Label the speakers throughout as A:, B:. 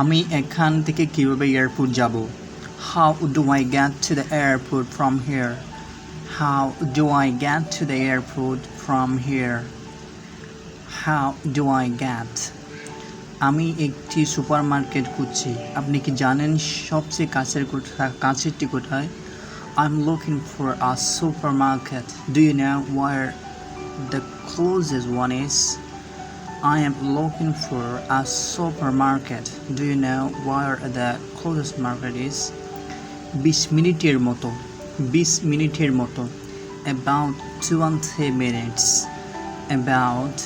A: আমি এখান থেকে কীভাবে এয়ারপোর্ট যাব? How do I get to the airport from here how do I get to the airport from here how do I get আমি একটি super market খুঁজছি। আপনি কি জানেন সবচেয়ে কাছের কাছেরটি কোথায়? I am looking for a super market do you know where the closest one is I am looking for a supermarket. Do you know where the closest market is? বিশ মিনিটের মতো বিশ মিনিটের মতো about twenty minutes about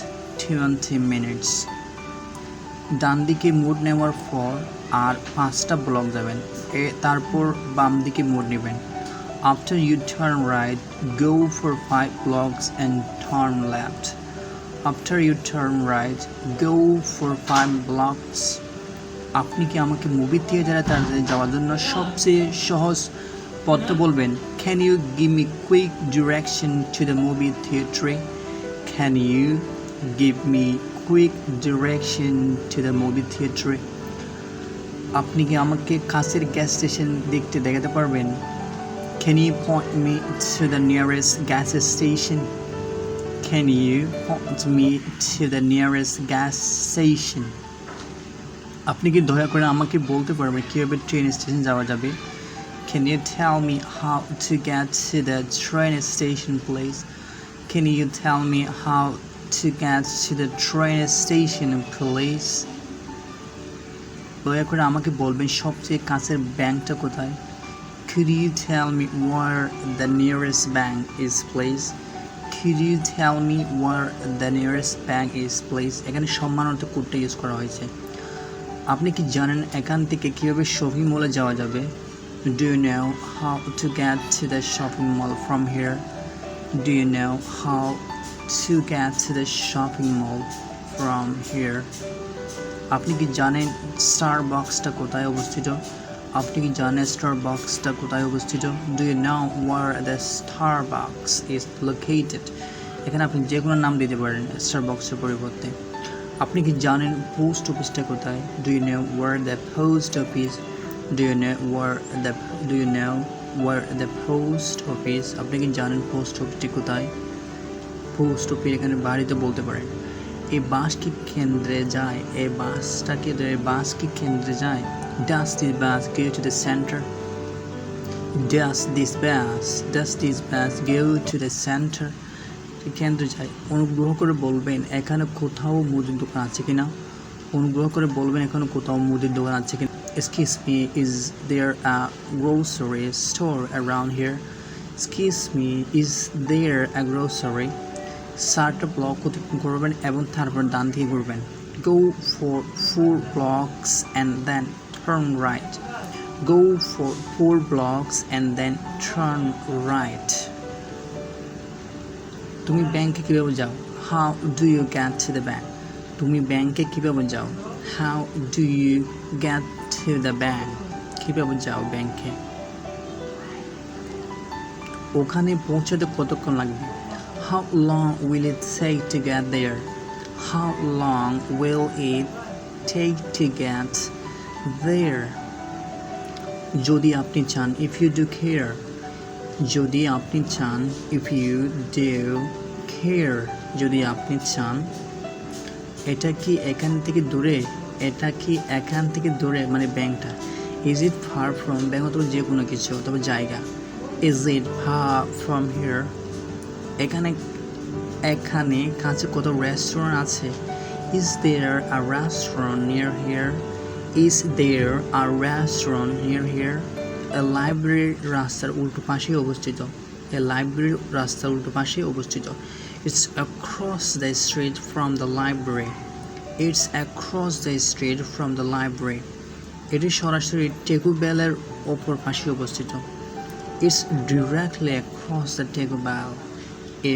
A: twenty minutes ডান দিকে মোড় নেওয়ার পর আর পাঁচটা ব্লক যাবেন। এ, তারপর বাম দিকে মোড় নেবেন। After you turn right go for five blocks and turn left after you turn right go for five blocks আপনি কি আমাকে মুভি থিয়েটারে তাড়াতাড়ি যাওয়ার জন্য সবচেয়ে সহজ পথটা বলবেন? Can you give me quick direction to the movie থিয়েটারে can you give me quick direction to the movie থিয়েটারে আপনি কি আমাকে কাছের গ্যাস স্টেশন দেখতে দেখাতে পারবেন? Can you point me to the nearest gas station Can you point me to the nearest gas station? আপনি কি দয়া করে আমাকে বলতে পারবেন কীভাবে ট্রেন স্টেশন যাওয়া যাবে Can you tell me how to get to the train station please? Can you tell me how to get to the train station please? দয়া করে আমাকে বলবেন সবচেয়ে কাছের ব্যাংকটা কোথায় Could you tell me where the nearest bank is please? Could you tell me where the nearest bank is, please? এখানে সম্মানার্থ কোডটা ইউজ করা হয়েছে। আপনি কি জানেন এখান থেকে কীভাবে শপিং মলে যাওয়া যাবে? Do you know how to get to the shopping mall from here do you know how to get to the shopping mall from here আপনি কি জানেন স্টার বক্সটা কোথায় অবস্থিত? আপনি কি জানেন স্টার বক্সটা কোথায় অবস্থিত? Do you know where the Starbucks is located এখানে আপনি যে কোনো নাম দিতে পারেন স্টার বক্সের পরিবর্তে। আপনি কি জানেন পোস্ট অফিসটা কোথায়? Do you know where the post office do you know where the do you know where the post office আপনি কি জানেন পোস্ট অফিসটি কোথায়? পোস্ট অফিস এখানে বাড়িতে বলতে পারেন। এই বাস কি কেন্দ্রে যায় এই বাসটাকে বাস কি কেন্দ্রে যায়। Does this bus go to the center does this bus does this bus go to the center কেন্দ্রে যায় অনুগ্রহ করে বলবেন, এখানে কোথাও মুদির দোকান আছে কিনা? অনুগ্রহ করে বলবেন, এখানে কোথাও মুদির দোকান আছে কিনা? Excuse me is there a grocery store around here excuse me is there a grocery চারটা ব্লক করবেন এবং তারপর ডান দিকে ঘুরবেন। Go for four blocks and then turn right go for four blocks and then turn right তুমি ব্যাংকে কীভাবে যাও? How do you get to the bank তুমি ব্যাংকে কীভাবে যাও? How do you get to the bank কীভাবে যাও ব্যাংকে ওখানে পৌঁছাতে কতক্ষণ লাগবে? How long will it take to get there? How long will it take to get there? যদি আপনি চান, if you do care. যদি আপনি চান, if you do care. যদি আপনি চান, এটা কি এখান থেকে দূরে? এটা কি এখান থেকে দূরে? মানে ব্যাংকটা। Is it far from bank অথবা যে কোনো কিছু, অথবা জায়গা? Is it far from here এখানে এখানে কাছে কত রেস্টুরেন্ট আছে? Is there a restaurant near here is there a restaurant near here a library রাস্তার উল্টো পাশে অবস্থিত। এ লাইব্রেরি রাস্তার উল্টো পাশে অবস্থিত। It's across the street from the library it's across the street from the library এটি সরাসরি টেকু বেলের ওপর পাশে অবস্থিত। It's directly across the Taco Bell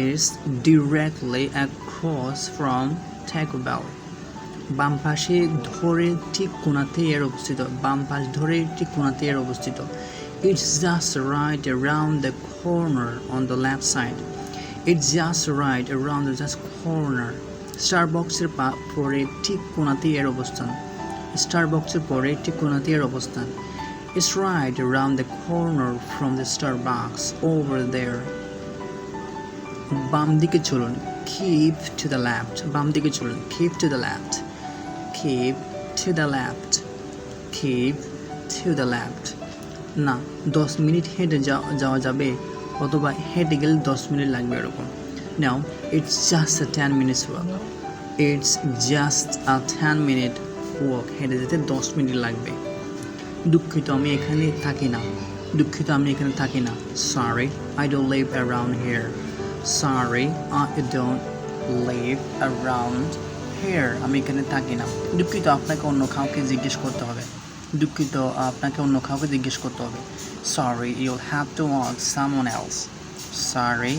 A: is directly across from Taco Bell. বাম পাশে ধরে ঠিক কোনাতে এর অবস্থিত। বাম পাশ ধরে ঠিক কোনাতে এর অবস্থিত। It's just right around the corner on the left side it's just right around the just corner স্টারবক্সের পরে ঠিক কোনাতে এর অবস্থান। স্টার বক্সের পরে ঠিক কোনাতে এর অবস্থান। It's right around the corner from the star box over there. বাম দিকে চলুন। Keep to the left বাম দিকে চলুন। Keep to the left keep to the left. Keep to the left. না, দশ মিনিট হেঁটে যাওয়া যাবে, অথবা হেঁটে গেলে দশ মিনিট লাগবে এরকম। Now it's just a ten minutes walk it's just a ten minute walk হেঁটে যেতে দশ মিনিট লাগবে। দুঃখিত, আমি এখানে থাকি না। দুঃখিত, আমি এখানে থাকি না। Sorry I don't live around here sorry I don't live around here আমি এখানে থাকি না। দুঃখিত, আপনাকে অন্য কাউকে জিজ্ঞেস করতে হবে। দুঃখিত, আপনাকে অন্য কাউকে জিজ্ঞেস করতে হবে। Sorry you'll have to ask someone else sorry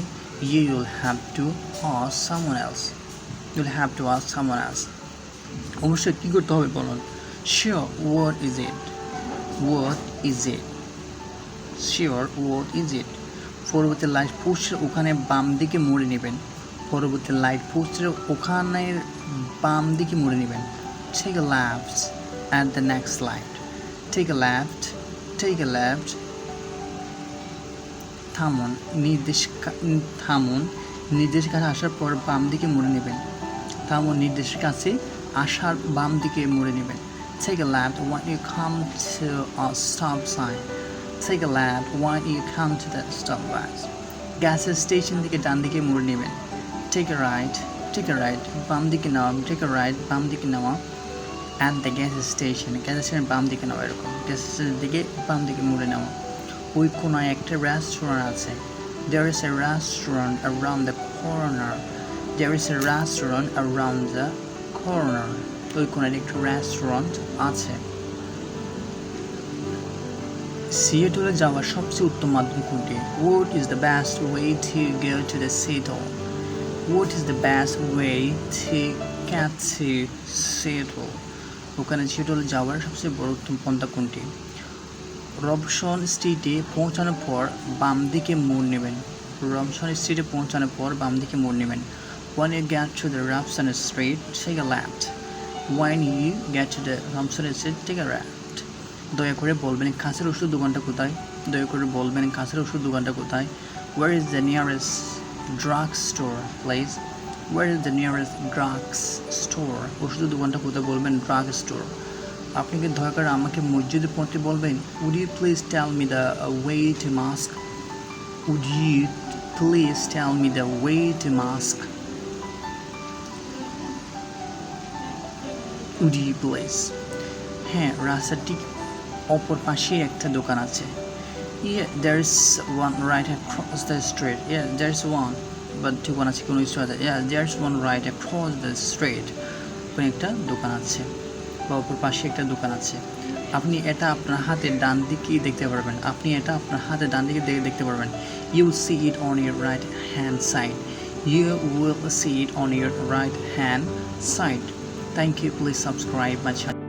A: you'll have to ask someone else you'll have to ask someone else অবশ্যই, কী করতে হবে বলুন? Sure what is it what is it sure what is it পরবর্তী light পোস্টের ওখানে বাম দিকে মুড়ে নেবেন। পরবর্তী লাইট পোস্টের ওখানের বাম দিকে মুড়ে নেবেন। ঠিক left at the next light ঠিক লাফট ঠিক লাফ্ট থামুন, নির্দেশ থামুন। নির্দেশের কাছে আসার পর বাম দিকে মুড়ে নেবেন। থামুন নির্দেশের কাছে আসার বাম দিকে মুড়ে নেবেন। ঠিক left when you come to stop sign ঠিক left when you come to the stop gas গ্যাসের স্টেশন থেকে ডান দিকে মুড়ে নেবেন। ঠিক রাইট take a right বাম দিকে নেওয়া take a right বাম দিকে নেওয়া at the gas station gas স্টেশনের বাম দিকে নেওয়া এরকম গ্যাস স্টেশনের দিকে বাম দিকে মুড়ে নেওয়া ওই কোনায় একটা রেস্টুরেন্ট আছে there is a restaurant around the corner. There is a restaurant around the corner. ওই কোনায় একটা রেস্টুরেন্ট আছে সিয়েটলে যাওয়ার সবচেয়ে উত্তম মাধ্যম কোনটি what is the best way to go to the Seattle the best way to get to Seattle ওখানে সিয়েটল যাওয়ার সবচেয়ে বড় উত্তম পন্থা কোনটি? রবসন স্ট্রিটে পৌঁছানোর পর বাম দিকে মোড় নেবেন। রবসন স্ট্রিটে পৌঁছানোর পর বাম দিকে মোড় নেবেন। When you get to the Robson Street, take a left. When you get to the Robson Street, take a left. দয়া করে বলবেন কাছের ওষুধ দোকানটা কোথায়? দয়া করে বলবেন কাছের ওষুধ দোকানটা কোথায়? Where is the nearest drug store place where is the nearest drugs store ওষুধের দোকানটা কোথায় বলবেন? ড্রাগ স্টোর আপনি কি দয়া করে আমাকে মসজিদে পড়তে বলবেন? Would you please tell me the way to mosque would you please tell me the way to mosque would you please হ্যাঁ রাস্তার ঠিক অপর পাশেই একটা দোকান আছে। Yeah, there is one right across the street. Yeah, there's one. But দোকান আছে কোনো কিছু আছে? Yeah, there's one right across the street. ওখানে একটা দোকান আছে বা অপর পাশে একটা দোকান আছে। আপনি এটা আপনার হাতে ডান দিকেই দেখতে পারবেন। আপনি এটা আপনার হাতে ডান দিকে দেখে দেখতে পারবেন। You see it on your right hand side you will see it on your right hand side thank you please subscribe my channel